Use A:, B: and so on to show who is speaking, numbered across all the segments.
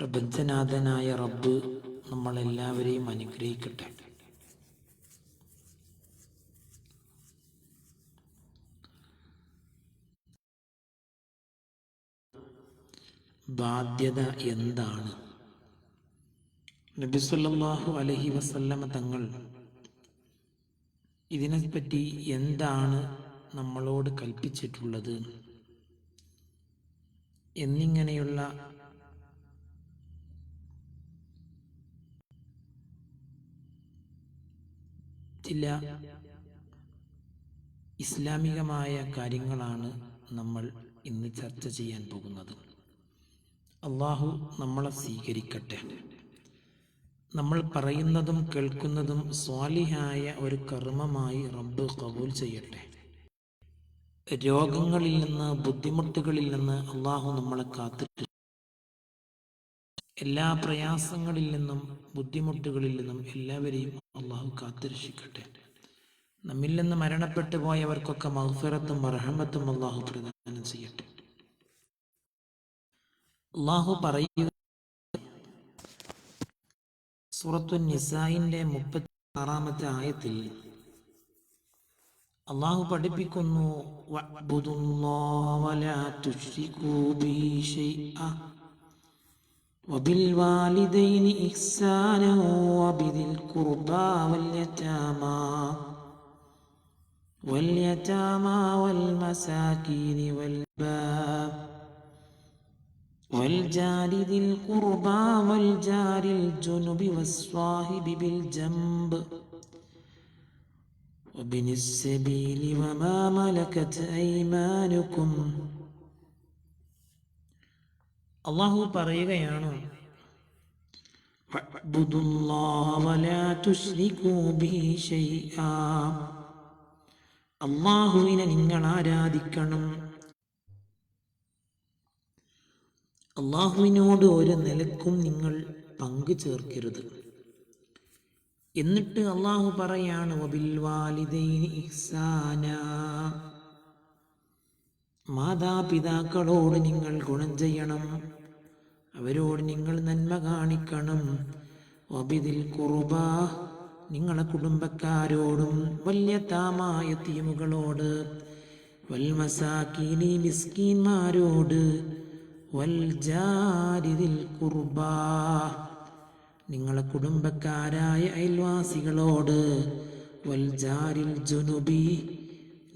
A: പ്രപഞ്ചനാഥനായ റബ്ബ് നമ്മളെല്ലാവരെയും അനുഗ്രഹിക്കട്ടെ. ബാധ്യത എന്താണ്? നബിസ്വല്ലാഹു അലഹി വസല്ലമ തങ്ങൾ ഇതിനെപ്പറ്റി എന്താണ് നമ്മളോട് കൽപ്പിച്ചിട്ടുള്ളത്? എന്നിങ്ങനെയുള്ള ചില ഇസ്ലാമികമായ കാര്യങ്ങളാണ് നമ്മൾ ഇന്ന് ചർച്ച ചെയ്യാൻ പോകുന്നത്. അള്ളാഹു നമ്മളെ സ്വീകരിക്കട്ടെ. നമ്മൾ പറയുന്നതും കേൾക്കുന്നതും സ്വാലിഹായ ഒരു കർമ്മമായി റബ്ബ് കബൂൽ ചെയ്യട്ടെ. രോഗങ്ങളിൽ നിന്ന് ബുദ്ധിമുട്ടുകളിൽ നിന്ന് അള്ളാഹു നമ്മളെ കാത്തിട്ട് എല്ലാ പ്രയാസങ്ങളിൽ നിന്നും ബുദ്ധിമുട്ടുകളിൽ നിന്നും എല്ലാവരെയും അള്ളാഹു കാത്തിരക്ഷിക്കട്ടെ. നമ്മിൽ നിന്ന് മരണപ്പെട്ടു പോയവർക്കൊക്കെ മഹ്ഫിറത്തും മർഹമത്തും അള്ളാഹു പ്രദാനം ചെയ്യട്ടെ. അള്ളാഹു പറയുക സൂറത്തു നിസായിന്റെ മുപ്പത്തി ആറാമത്തെ ആയത്തിൽ അള്ളാഹു പഠിപ്പിക്കുന്നു وبالوالدين إحسانا وبذي القربى واليتامى واليتامى والمساكين والباب والجار ذي القربى والجار الجنب والصاحب بالجنب. وابن السبيل وما ملكت أيمانكم അള്ളാഹു പറയുകയാണ് അള്ളാഹുവിനെ നിങ്ങൾ ആരാധിക്കണം. അള്ളാഹുവിനോട് ഒരു നിലക്കും നിങ്ങൾ പങ്കു ചേർക്കരുത്. എന്നിട്ട് അള്ളാഹു പറയാണ് വബിൽ വാലിദൈനി ഇഹ്സാന. മാതാപിതാക്കളോട് നിങ്ങൾ ഗുണം ചെയ്യണം. അവരോട് നിങ്ങൾ നന്മ കാണിക്കണം. ഒബിതിൽ കുറുബ നിങ്ങളെ കുടുംബക്കാരോടും വലിയ താമായ തീമുകളോട് വൽമസാക്കീനി മിസ്കീന്മാരോട് വൽജാരിതിൽ കുർബ നിങ്ങളെ കുടുംബക്കാരായ അയൽവാസികളോട് വൽജാരിൽ ജുനുബി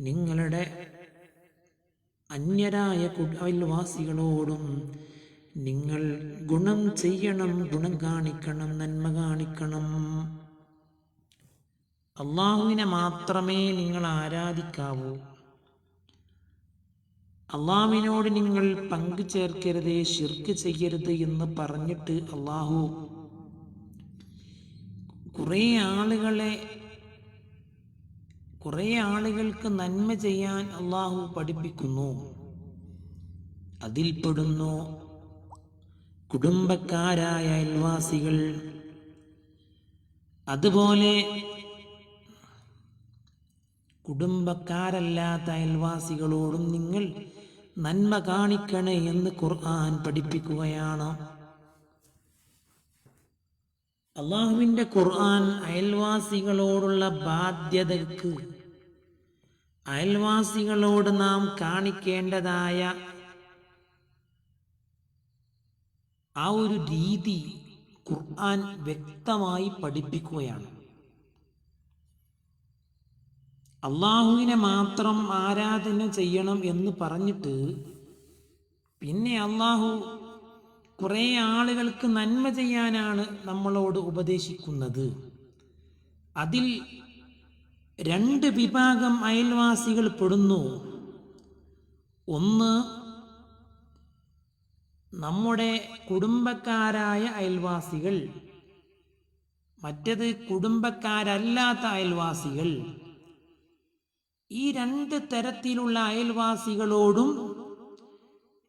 A: നിങ്ങളുടെ അന്യരായ അയൽവാസികളോടും നിങ്ങൾ ഗുണം ചെയ്യണം ഗുണം കാണിക്കണം നന്മ കാണിക്കണം. അള്ളാഹുവിനെ മാത്രമേ നിങ്ങൾ ആരാധിക്കാവൂ. അള്ളാഹുവിനോട് നിങ്ങൾ പങ്കു ചേർക്കരുത് ഷിർക്ക് ചെയ്യരുത് എന്ന് പറഞ്ഞിട്ട് അള്ളാഹു കുറേ ആളുകളെ കുറേ ആളുകൾക്ക് നന്മ ചെയ്യാൻ അള്ളാഹു പഠിപ്പിക്കുന്നു. അതിൽപ്പെടുന്നു കുടുംബക്കാരായ അയൽവാസികൾ. അതുപോലെ കുടുംബക്കാരല്ലാത്ത അയൽവാസികളോടും നിങ്ങൾ നന്മ കാണിക്കണേ എന്ന് ഖുർആൻ പഠിപ്പിക്കുകയാണ്. അള്ളാഹുവിന്റെ ഖുർആൻ അയൽവാസികളോടുള്ള ബാധ്യതക്ക് അയൽവാസികളോട് നാം കാണിക്കേണ്ടതായ ആ ഒരു രീതി ഖുർആൻ വ്യക്തമായി പഠിപ്പിക്കുകയാണ്. അള്ളാഹുവിനെ മാത്രം ആരാധന ചെയ്യണം എന്ന് പറഞ്ഞിട്ട് പിന്നെ അള്ളാഹു കുറേ ആളുകൾക്ക് നന്മ ചെയ്യാനാണ് നമ്മളോട് ഉപദേശിക്കുന്നത്. അതിൽ രണ്ട് വിഭാഗം അയൽവാസികൾ പെടുന്നു. ഒന്ന് നമ്മുടെ കുടുംബക്കാരായ അയൽവാസികൾ. മറ്റത് കുടുംബക്കാരല്ലാത്ത അയൽവാസികൾ. ഈ രണ്ട് തരത്തിലുള്ള അയൽവാസികളോടും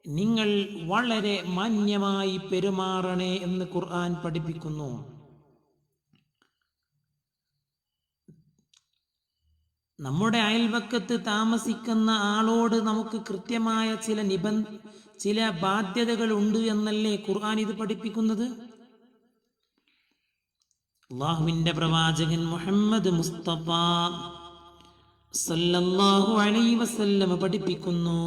A: നിങ്ങൾ വളരെ മാന്യമായി പെരുമാറണേ എന്ന് ഖുർആൻ പഠിപ്പിക്കുന്നു. നമ്മുടെ അയൽവക്കത്ത് താമസിക്കുന്ന ആളോട് നമുക്ക് കൃത്യമായ ചില നിബന്ധ ചില ബാധ്യതകൾ ഉണ്ട് എന്നല്ലേ ഖുർആൻ ഇത് പഠിപ്പിക്കുന്നത്? അള്ളാഹുവിന്റെ പ്രവാചകൻ മുഹമ്മദ് മുസ്തഫ സല്ലല്ലാഹു അലൈഹി വസല്ലമ പഠിപ്പിക്കുന്നു.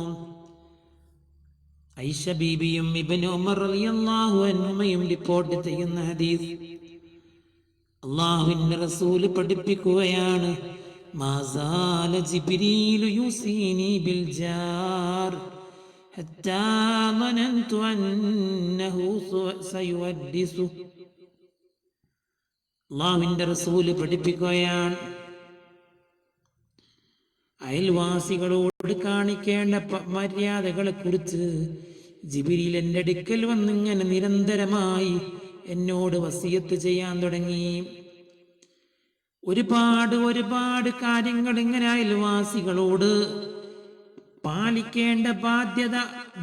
A: ഐഷ ബീബിയും ഇബ്നു ഉമർ റളിയല്ലാഹു അൻഹുമയും റിപ്പോർട്ട് ചെയ്യുന്ന ഹദീസ് അള്ളാഹുവിന്റെ റസൂൽ പഠിപ്പിക്കുകയാണ്. മാസാല ജിബ്രീലു യുസീനി ബിൽ ജാർ حتى ظننت أنه سيودسه അള്ളാഹുവിന്റെ റസൂല് പഠിപ്പിക്കുകയാണ് അയൽവാസികളോട് കാണിക്കേണ്ട പ- മര്യാദകളെ കുറിച്ച് ജിബിരിൽ എൻ്റെ അടുക്കൽ വന്നിങ്ങനെ നിരന്തരമായി എന്നോട് വസിയത്ത് ചെയ്യാൻ തുടങ്ങി ഒരുപാട് ഒരുപാട് കാര്യങ്ങൾ ഇങ്ങനെ അയൽവാസികളോട് പാലിക്കേണ്ട ബാധ്യത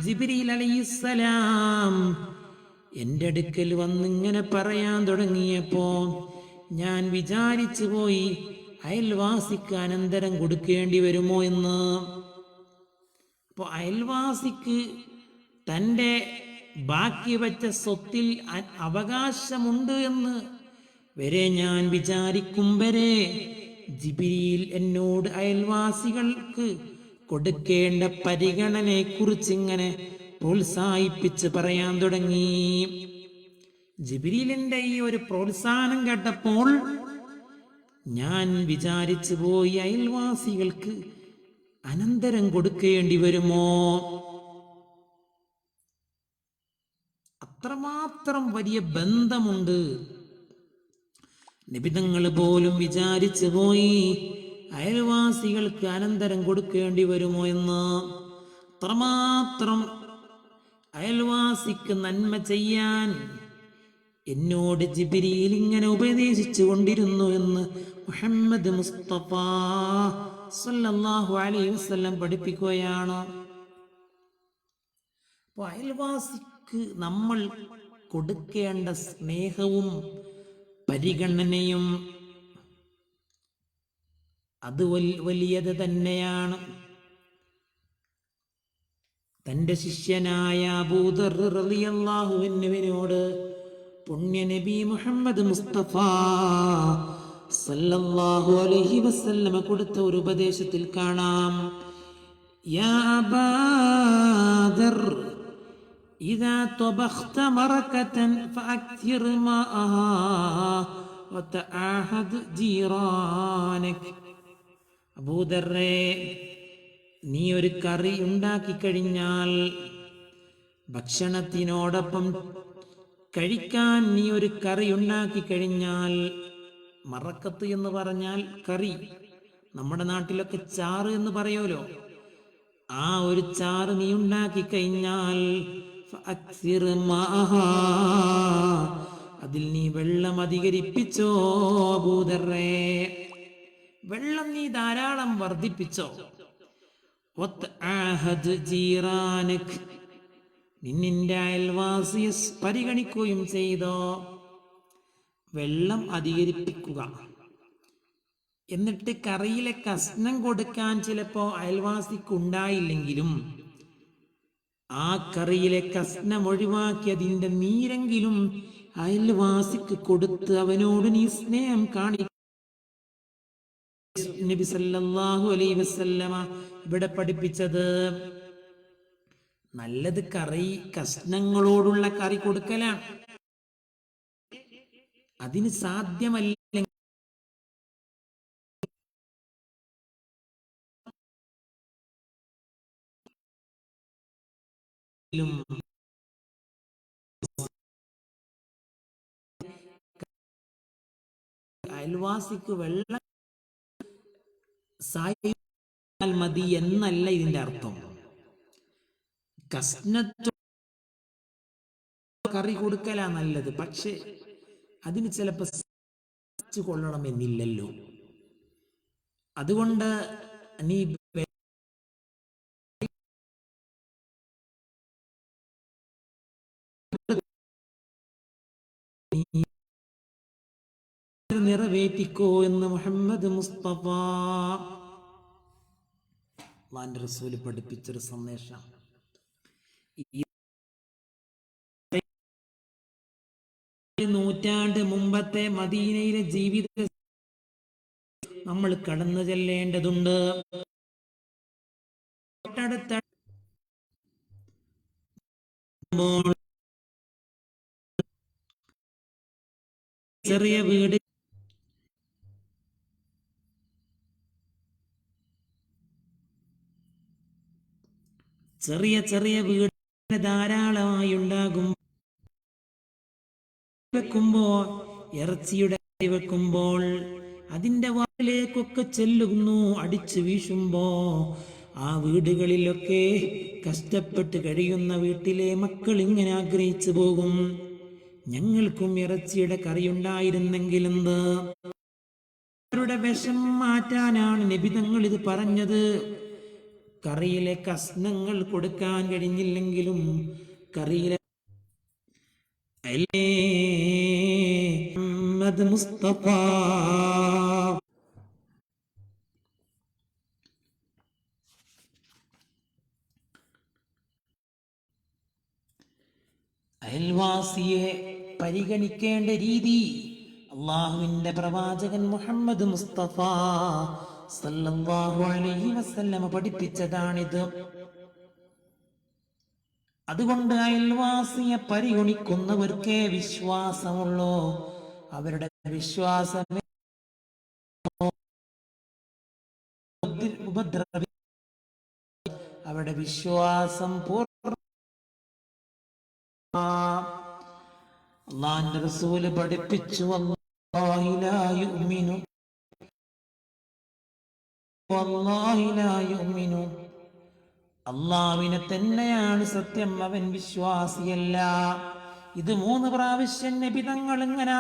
A: ജിബിരിൽ അലൈസലാം എന്റെ അടുക്കൽ വന്നിങ്ങനെ പറയാൻ തുടങ്ങിയപ്പോ ഞാൻ വിചാരിച്ചു പോയി അയൽവാസിക്ക് അനന്തരം കൊടുക്കേണ്ടി വരുമോ എന്ന്. അപ്പോൾ അയൽവാസിക്ക് തന്റെ ബാക്കി വച്ച സ്വത്തിൽ അവകാശമുണ്ട് എന്ന് വരെ ഞാൻ വിചാരിക്കും വരെ ജിബിരിയിൽ എന്നോട് അയൽവാസികൾക്ക് കൊടുക്കേണ്ട പരിഗണനയെ കുറിച്ച് ഇങ്ങനെ പ്രോത്സാഹിപ്പിച്ച് പറയാൻ തുടങ്ങി. ജിബിരിലിന്റെ ഈ ഒരു പ്രോത്സാഹനം കേട്ടപ്പോൾ ഞാൻ വിചാരിച്ചു പോയി അയൽവാസികൾക്ക് അനന്തരം കൊടുക്കേണ്ടി വരുമോ? അത്രമാത്രം വലിയ ബന്ധമുണ്ട്. നിബിതങ്ങൾ പോലും വിചാരിച്ചു പോയി. അയൽവാസികൾക്ക് അനന്തരം കൊടുക്കേണ്ടി വരുമോ എന്ന് അത്രമാത്രം അയൽവാസിക്ക് നന്മ ചെയ്യാൻ എന്നോട് ജിബിരിയിൽ ഇങ്ങനെ ഉപദേശിച്ചു കൊണ്ടിരുന്നു എന്ന് മുഹമ്മദ് മുസ്തഫ സല്ലല്ലാഹു അലൈഹി വസല്ലം പഠിപ്പിക്കുകയാണ്. അപ്പോൾ അയൽവാസിക്ക് നമ്മൾ കൊടുക്കേണ്ട സ്നേഹവും പരിഗണനയും അത് വലിയത് തന്നെയാണ്. തന്റെ ശിഷ്യനായ അബൂദർ റളിയല്ലാഹുവിനോട് പുണ്യ നബി മുഹമ്മദ് മുസ്തഫ സല്ലല്ലാഹു അലൈഹി വസല്ലമ കൊടുത്ത ഒരു ഉപദേശത്തിൽ കാണാം. യാ അബാദർ إذا طبخت مركة فأكثر ماءها وتعاهد جيرانك അബൂദറേ നീ ഒരു കറി ഉണ്ടാക്കി കഴിഞ്ഞാൽ ഭക്ഷണത്തിനോടൊപ്പം കഴിക്കാൻ നീ ഒരു കറി ഉണ്ടാക്കി കഴിഞ്ഞാൽ മറക്കത്ത് എന്ന് പറഞ്ഞാൽ കറി നമ്മുടെ നാട്ടിലൊക്കെ ചാറ് എന്ന് പറയുമല്ലോ ആ ഒരു ചാറ് നീ ഉണ്ടാക്കി കഴിഞ്ഞാൽ ഫഅക്സിർ മാഹാ. അതിൽ നീ വെള്ളം അധികരിപ്പിച്ചോ ഭൂതറേ വെള്ളം നീ ധാരാളം വർദ്ധിപ്പിച്ചോ? നിന്നിന്റെ അയൽവാസിയെ പരിഗണിക്കുകയും ചെയ്തോ? വെള്ളം അധികരിപ്പിക്കുക. എന്നിട്ട് കറിയിലെ കഷ്ണം കൊടുക്കാൻ ചിലപ്പോ അയൽവാസിക്ക് ഉണ്ടായില്ലെങ്കിലും ആ കറിയിലെ കസ്നം ഒഴിവാക്കി അതിന്റെ നീരെങ്കിലും അയൽവാസിക്ക് കൊടുത്ത് അവനോട് നീ സ്നേഹം കാണി. നബി സല്ലല്ലാഹു അലൈഹി വസല്ലമ ഇവിടെ പഠിപ്പിച്ചത് നല്ലത് കറി കഷ്ണങ്ങളോടുള്ള കറി കൊടുക്കലാണ്. അതിന് സാധ്യമല്ല ും അയൽവാസിക്ക് വെള്ളം സായാൽ മതി എന്നല്ല ഇതിന്റെ അർത്ഥം. കഷ്ണത്തു കറി കൊടുക്കലാ നല്ലത് പക്ഷെ അതിന് ചിലപ്പോ കൊള്ളണം എന്നില്ലല്ലോ. അതുകൊണ്ട് നീ നിറവേറ്റിക്കോ എന്ന് മുഹമ്മദ് മുസ്തഫ. അള്ളാന്റെ റസൂൽ പഠിപ്പിച്ചൊരു സന്ദേശം. നൂറ്റാണ്ട് മുമ്പത്തെ മദീനയിലെ ജീവിത നമ്മൾ കടന്നു ചെല്ലേണ്ടതുണ്ട്. തൊട്ടടുത്ത ചെറിയ വീട് ചെറിയ ചെറിയ വീട് ധാരാളമായി ഉണ്ടാകും വെക്കുമ്പോ ഇറച്ചിയുടെ വെക്കുമ്പോൾ അതിന്റെ വാലിലേക്കൊക്കെ ചെല്ലുന്നു അടിച്ചു വീശുമ്പോ ആ വീടുകളിലൊക്കെ കഷ്ടപ്പെട്ട് കഴിയുന്ന വീട്ടിലെ മക്കൾ ഇങ്ങനെ ആഗ്രഹിച്ചു പോകും. ഞങ്ങൾക്കും ഇറച്ചിയുടെ കറിയുണ്ടായിരുന്നെങ്കിലെന്ത് അവരുടെ വിഷം മാറ്റാനാണ് നിബിതങ്ങൾ ഇത് പറഞ്ഞത്? കറിയിലെ കഷ്ണങ്ങൾ കൊടുക്കാൻ കഴിഞ്ഞില്ലെങ്കിലും കറിയിലെ മുസ്തഫ. അയൽവാസിയെ പരിഗണിക്കേണ്ട രീതി. അള്ളാഹുവിന്റെ പ്രവാചകൻ മുഹമ്മദ് മുസ്തഫ സല്ലല്ലാഹു അലൈഹി പഠിപ്പിച്ചതാണിത്. അതുകൊണ്ട് അയൽവാസിയെ പരിഗണിക്കുന്നവർക്കേ വിശ്വാസമുള്ളൂ. അവരുടെ വിശ്വാസമേ ഉപദ്രവ അവരുടെ വിശ്വാസം പൂർണ അള്ളാന്റെ റസൂൽ പഠിപ്പിച്ചു അള്ളാവിനെ തന്നെയാണ് സത്യം അവൻ വിശ്വാസിയല്ല. ഇത് മൂന്ന് പ്രാവശ്യം നബി തങ്ങൾ ഇങ്ങനെ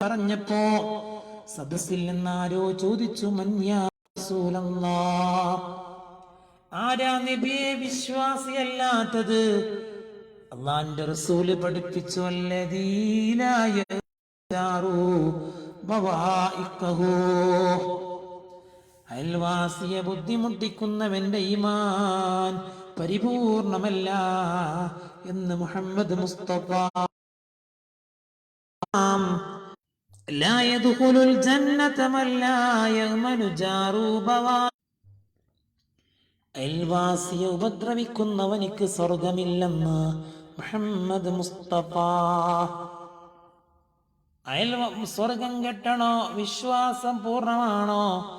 A: പറഞ്ഞപ്പോ സദസ്സിൽ നിന്നാരോ ചോദിച്ചു മന്യാ റസൂലല്ലാ ആരാ നബിയെ വിശ്വാസിയല്ലാത്തത്? അള്ളാന്റെ റസൂൽ പഠിപ്പിച്ചു അയൽവാസിയെ ബുദ്ധിമുട്ടിക്കുന്നവന്റെ ഈമാൻ പരിപൂർണമല്ല എന്ന് മുഹമ്മദ് മുസ്തഫ. അയൽവാസിയെ ഉപദ്രവിക്കുന്നവനിക്ക് സ്വർഗമില്ലെന്ന് മുഹമ്മദ് മുസ്തഫ. അയൽ സ്വർഗം കെട്ടണോ വിശ്വാസം പൂർണമാണോ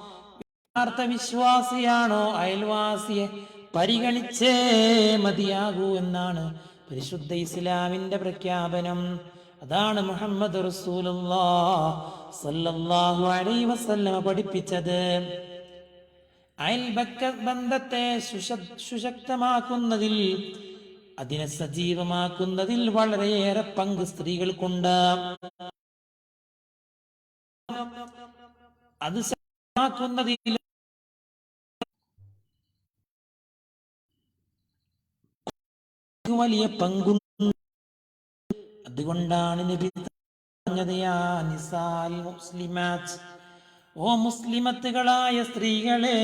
A: വിശ്വാസിയാണോ അയൽവാസിയെ പരിഗണിച്ചേ മതിയാകൂ എന്നാണ് പരിശുദ്ധ ഇസ്ലാമിന്റെ പ്രഖ്യാപനം. അതാണ് മുഹമ്മദ് സല്ലല്ലാഹു അലൈഹി പഠിപ്പിച്ചത്. അയൽബക്ക ബന്ധത്തെ സുശ- സുശക്തമാക്കുന്നതിൽ അതിനെ സജീവമാക്കുന്നതിൽ വളരെയേറെ പങ്ക് സ്ത്രീകൾക്കുണ്ട്. അത് സജീവമാക്കുന്നതിൽ വലിയ പങ്കുണ്ട്. അതുകൊണ്ടാണ് നബി പറഞ്ഞത് മുസ്ലിമാത്ത് ഓ മുസ്ലിമത്തുകളായ സ്ത്രീകളെ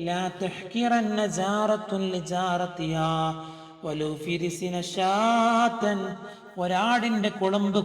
A: ലാ തഹ്കിറന്ന ജാറത്തുൽ ജാറത്തിയാ ഒരാടിന്റെ കുളമ്പ്